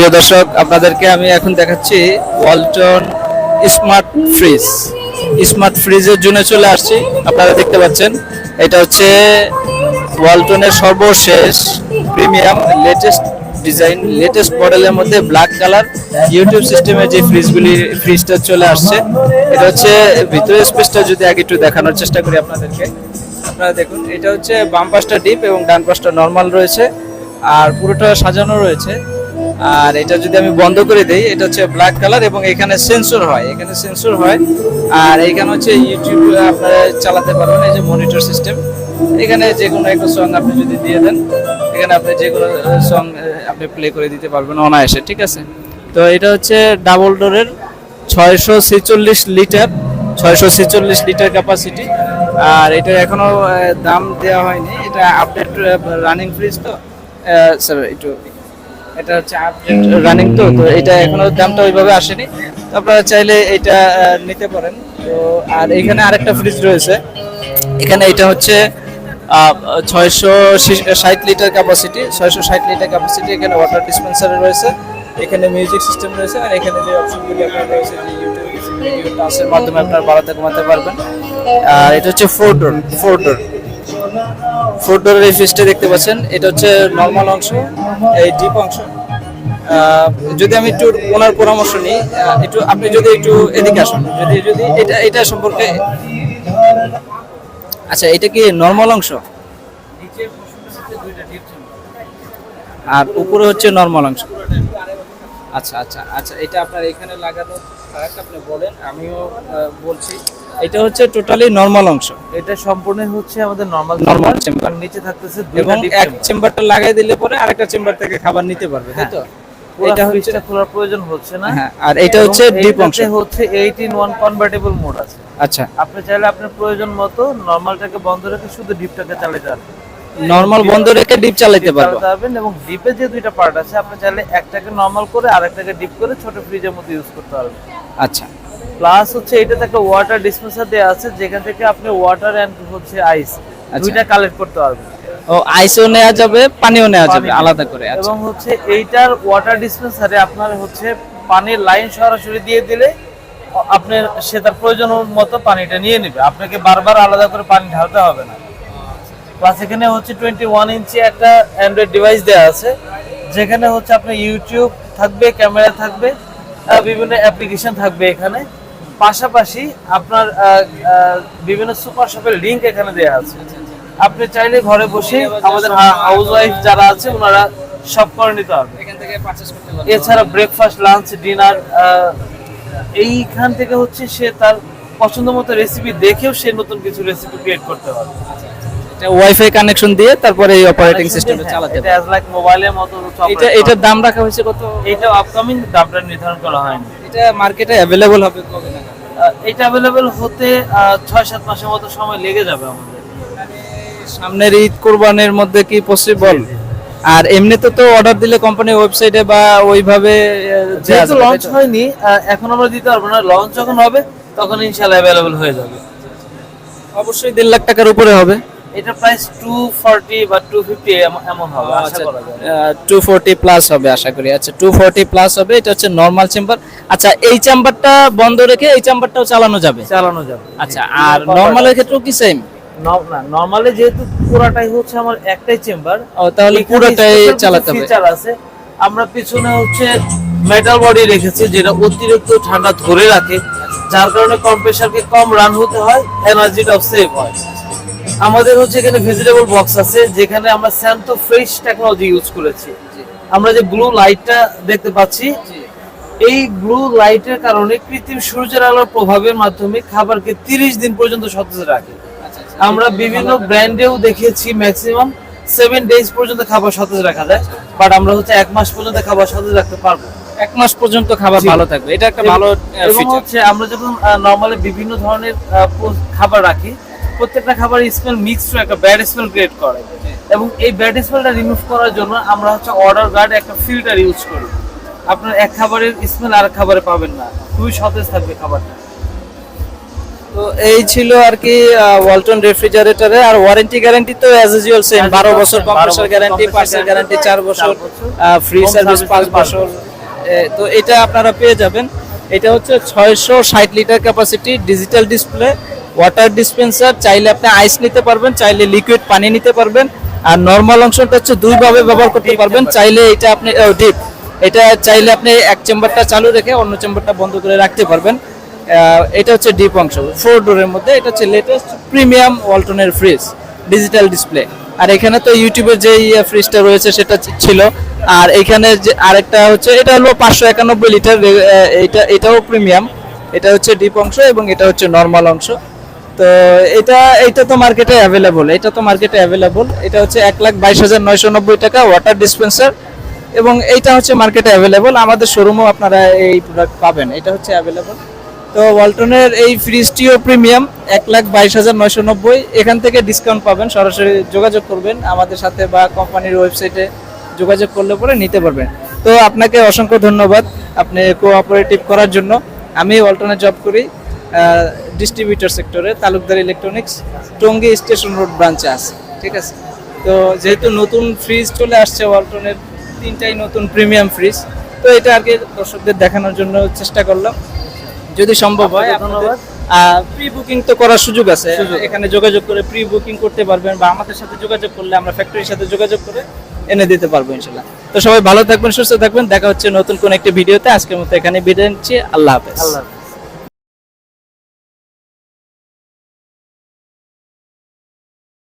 প্রিয় দর্শক, আপনাদেরকে আমি এখন দেখাচ্ছি ওয়ালটন স্মার্ট ফ্রিজ। স্মার্ট ফ্রিজের জন্য চলে আসছি, আপনারা দেখতে পাচ্ছেন। এটা হচ্ছে ওয়ালটনের সর্বশেষ প্রিমিয়াম লেটেস্ট ডিজাইন লেটেস্ট মডেলের মধ্যে ব্ল্যাক কালার ইউটিউব সিস্টেমে যে ফ্রিজগুলি ফ্রিজটা চলে আসছে। এটা হচ্ছে ভিতরের স্পেসটা যদি আগে একটু দেখানোর চেষ্টা করি আপনাদেরকে। আপনারা দেখুন, এটা হচ্ছে বাম পাশটা ডিপ এবং ডান পাশটা নর্মাল রয়েছে। আর পুরোটা সাজানো রয়েছে। আর এটা যদি আমি বন্ধ করে দেই, এটা হচ্ছে ব্ল্যাক কালার এবং এখানে সেন্সর হয়, এখানে সেন্সর হয়। আর এখানে হচ্ছে ইউটিউব আপনারা চালাতে পারবেন এই যে মনিটর সিস্টেম এখানে যে কোনো একটা সং আপনি যদি দিয়ে দেন, এখানে আপনি যে কোনো সং আপনি প্লে করে দিতে পারবেন অনায়াসে, ঠিক আছে? তো এটা হচ্ছে ডাবল ডোরের ছয়শো ছেচল্লিশ লিটার ছয়শো ছেচল্লিশ লিটার ক্যাপাসিটি আর এটা এখনও দাম দেওয়া হয়নি। এটা আপডেট রানিং ফ্রিজ তো? স্যার একটু এটা হচ্ছে আপডেট রানিং তো তো এটা এখনও দামটা ওইভাবে আসেনি। আপনারা চাইলে এটা নিতে পারেন। তো আর এখানে আরেকটা ফ্রিজ রয়েছে। এখানে এটা হচ্ছে ছয়শো ষাট লিটার ক্যাপাসিটি ছয়শো ষাট লিটার ক্যাপাসিটি এখানে ওয়াটার ডিসপেন্সার রয়েছে। এখানে মিউজিক সিস্টেম রয়েছে আর এখানে যে অপশনগুলি আপনার রয়েছে, যে ইউটিউব মাধ্যমে আপনার বাড়াতে কমাতে পারবেন। আর এটা হচ্ছে four door four door four ডোরের এই ফিসটা দেখতে পাচ্ছেন, এটা হচ্ছে নর্মাল অংশ, এই ডিপ অংশ। যদি আমি একটু ওনার পরামর্শ নিই একটু আপনি যদি একটু এদিকে আসুন, যদি যদি এটা এটা সম্পর্কে আচ্ছা এটা কি নর্মাল অংশ? আর উপরে হচ্ছে নর্মাল অংশ। আচ্ছা আচ্ছা আচ্ছা এটা আপনার এখানে লাগানো আপনি বলেন, আমিও বলছি। এটা হচ্ছে টোটালি নর্মাল অংশ। এটা সম্পূর্ণ হচ্ছে আমাদের নরমাল Normal chamber। নিচে থাকতেছে এবং এক চেম্বারটা লাগাই দিলে পরে আরেকটা চেম্বার থেকে খাবার নিতে পারবে তাই তো? এটা হচ্ছে খোলার প্রয়োজন হচ্ছে না। হ্যাঁ আর এটা হচ্ছে ডিপ অংশ। হচ্ছে 8 ইন 1 কনভার্টেবল মোড আছে। আচ্ছা। আপনি চাইলে আপনার প্রয়োজন মতো নরমালটাকে বন্ধ রেখে শুধু ডিপটাকে চালাতে পারবেন। নর্মাল বন্ধ রেখে ডিপ চালাতে পারব। পারবেন এবং ডিপে যে দুইটা পার্ট আছে আপনি চাইলে একটাকে নরমাল করে আরেকটাকে ডিপ করে ছোট ফ্রিজের মধ্যে ইউজ করতে পারবেন। আচ্ছা। প্লাস হচ্ছে এটাতে একটা ওয়াটার ডিসপেন্সার দেওয়া আছে যেখান থেকে আপনি ওয়াটার এন্ড হচ্ছে আইস দুইটা কালেক্ট করতে পারবেন। ও আইসও নেওয়া যাবে পানিও নেওয়া যাবে আলাদা করে আচ্ছা। এবং হচ্ছে এইটার ওয়াটার ডিসপেন্সারে আপনার হচ্ছে পানির লাইন সরাসরি দিয়ে দিলে আপনার সে তার প্রয়োজন মতো পানিটা নিয়ে নেবে। আপনাকে বারবার আলাদা করে পানি ঢালতে হবে না। প্লাস এখানে হচ্ছে টোয়েন্টি ওয়ান ইঞ্চি একটা অ্যান্ড্রয়েড ডিভাইস দেওয়া আছে যেখানে হচ্ছে আপনার ইউটিউব থাকবে ক্যামেরা থাকবে বিভিন্ন অ্যাপ্লিকেশন থাকবে এখানে। পাশাপাশি আপনার বিভিন্ন সুপার শপের লিঙ্ক এখানে দেওয়া আছে। আপনি চাইলে ঘরে বসে আমাদের হাউস ওয়াইফ যারা আছে ওনারা সব করে নিতে পারবে এছাড়া ব্রেকফাস্ট লাঞ্চ ডিনার এইখান থেকে হচ্ছে সে তার পছন্দ মতো রেসিপি দেখেও সে নতুন কিছু রেসিপি ক্রিয়েট করতে পারবে। ওয়াইফাই কানেকশন দিয়ে তারপরে এই অপারেটিং সিস্টেমে হ্যাঁ, চালাতে এটা অ্যাজ লাইক মোবাইলের মতো এটা এটার দাম রাখা হয়েছে কত? এটা আপকামিং দামটা নির্ধারণ করা হয়নি। এটা মার্কেটে অ্যাভেলেবল হবে কবে নাগাদ এটা অ্যাভেলেবেল হতে ছয় সাত মাসের মতো সময় লেগে যাবে আমাদের। সামনের ঈদ কোরবানির মধ্যে কি পসিবল আর এমনিতে তো অর্ডার দিলে কোম্পানি ওয়েবসাইটে বা ওইভাবে যেহেতু লঞ্চ হয়নি এখন আমরা দিতে পারব না। লঞ্চ যখন হবে তখন ইনশাল্লাহ অ্যাভেলেবেল হয়ে যাবে। অবশ্যই দেড় লাখ টাকার উপরে হবে। এটা প্রাইস টু ফর্টি বা টু ফিফটি এমন হবে আশা আচ্ছা করা যায়। টু ফোরটি প্লাস হবে আশা করি। আচ্ছা টু ফোরটি প্লাস হবে এটা হচ্ছে নর্মাল চেম্বার আচ্ছা এই চেম্বারটা বন্ধ রেখে এই চেম্বারটাও চালানো যাবে? চালানো যাবে। আচ্ছা আর নর্মালের ক্ষেত্রেও কি সেম নরমালি যেহেতু পুরাটাই হচ্ছে আমার একটাই চেম্বার তাহলে পুরোটাই চালাতে হবে। ফিচার আছে। আমরা পিছনে হচ্ছে মেটাল বডি রেখেছি যেটা অতিরিক্ত ঠান্ডা ধরে রাখে যার কারণে কম্প্রেসারকে কম রান হতে হয় এনার্জিটাও সেভ হয়। আমাদের হচ্ছে এখানে ভেজিটেবল বক্স আছে যেখানে আমরা স্যান্তো ফ্রেশ টেকনোলজি ইউজ করেছি। আমরা যে ব্লু লাইটটা দেখতে পাচ্ছি এই ব্লু লাইটের কারণে কৃত্রিম সূর্যের আলোর প্রভাবের মাধ্যমে খাবারকে তিরিশ দিন পর্যন্ত সতেজ রাখে। আমরা বিভিন্ন ব্র্যান্ডেও দেখেছি ম্যাক্সিমাম সেভেন ডেজ পর্যন্ত খাবার সতেজ রাখা যায় বাট আমরা হচ্ছে এক মাস পর্যন্ত খাবার সতেজ রাখতে পারব। এক মাস পর্যন্ত খাবার ভালো থাকবে। এটা একটা ভালো এবং ফিচার হচ্ছে আমরা যখন নর্মালি বিভিন্ন ধরনের খাবার রাখি প্রত্যেকটা খাবার স্মেল মিক্স একটা ব্যাড স্মেল ক্রিয়েট করে। এবং এই ব্যাড স্মেলটা রিমুভ করার জন্য আমরা হচ্ছে অর্ডার গার্ড একটা ফিল্টার ইউজ করি। আপনার এক খাবারের স্মেল আর খাবারে পাবেন না। খুবই সতেজ থাকবে খাবারটা। তো এই ছিল আর কি ওয়ালটন রেফ্রিজারেটরে আর ওয়ারেন্টি গ্যারান্টি তো অ্যাজ ইউজুয়াল সেম As বারো usual বছর same, compressor 12 guarantee parcel guarantee guarantee, চার চার বছর বছর, ফ্রি সার্ভিস service পাঁচ পাঁচ বছর। তো এটা আপনারা পেয়ে যাবেন। এটা হচ্ছে ছয়শো ষাট litre capacity digital display water dispenser চাইলে আপনি আইস নিতে পারবেন চাইলে লিকুইড পানি নিতে পারবেন আর নর্মাল অংশটা হচ্ছে দুইভাবে ব্যবহার করতে পারবেন চাইলে এটা আপনি ডিপ এটা চাইলে আপনি এক চেম্বারটা চালু রেখে অন্য চেম্বারটা বন্ধ করে রাখতে পারবেন। এটা হচ্ছে ডিপ অংশ। ফোর ডোরের মধ্যে এটা হচ্ছে লেটেস্ট প্রিমিয়াম ওয়ালটনের ফ্রিজ ডিজিটাল ডিসপ্লে আর এখানে তো ইউটিউবের যে ফ্রিজটা রয়েছে সেটা ছিল। আর এখানে যে আরেকটা হচ্ছে এটা হলো পাঁচশো একানব্বই লিটার এটা এটাও প্রিমিয়াম এটা হচ্ছে ডিপ অংশ এবং এটা হচ্ছে নর্মাল অংশ। তো এটা এটা তো মার্কেটে অ্যাভেলেবল এটা তো মার্কেটে অ্যাভেলেবল এটা হচ্ছে এক লাখ বাইশ হাজার নয়শো নব্বই টাকা ওয়াটার ডিসপেন্সার এবং এইটা হচ্ছে মার্কেটে অ্যাভেলেবল আমাদের শোরুমও আপনারা এই প্রোডাক্ট পাবেন, এটা হচ্ছে অ্যাভেলেবল তো ওয়ালটনের এই ফ্রিজটিও প্রিমিয়াম এক লাখ বাইশ হাজার নয়শো নব্বই, এখান থেকে ডিসকাউন্ট পাবেন, সরাসরি যোগাযোগ করবেন আমাদের সাথে বা কোম্পানির ওয়েবসাইটে যোগাযোগ করলে পরে নিতে পারবেন। তো আপনাকে অসংখ্য ধন্যবাদ, আপনি কোঅপারেটিভ করার জন্য। আমি ওয়ালটনে জব করি। ডিস্ট্রিবিউটর সেক্টরে Talukdar electronics Tongi station road ব্রাঞ্চে আছে ঠিক আছে? তো যেহেতু নতুন ফ্রিজ চলে আসছে ওয়ালটনের তিনটাই নতুন প্রিমিয়াম ফ্রিজ তো এটা আর কি দর্শকদের দেখানোর জন্য চেষ্টা করলাম। যদি সম্ভব হয় ধন্যবাদ। প্রি বুকিং তো করার সুযোগ আছে। এখানে যোগাযোগ করে প্রি বুকিং করতে পারবেন বা আমাদের সাথে যোগাযোগ করলে আমরা ফ্যাক্টরির সাথে যোগাযোগ করে এনে দিতে পারব ইনশাল্লাহ। তো সবাই ভালো থাকবেন সুস্থ থাকবেন। দেখা হচ্ছে নতুন কোন একটি ভিডিওতে। আজকের মতো এখানে বিদায় নিচ্ছি। আল্লাহ হাফেজ। আল্লাহ হাফেজ।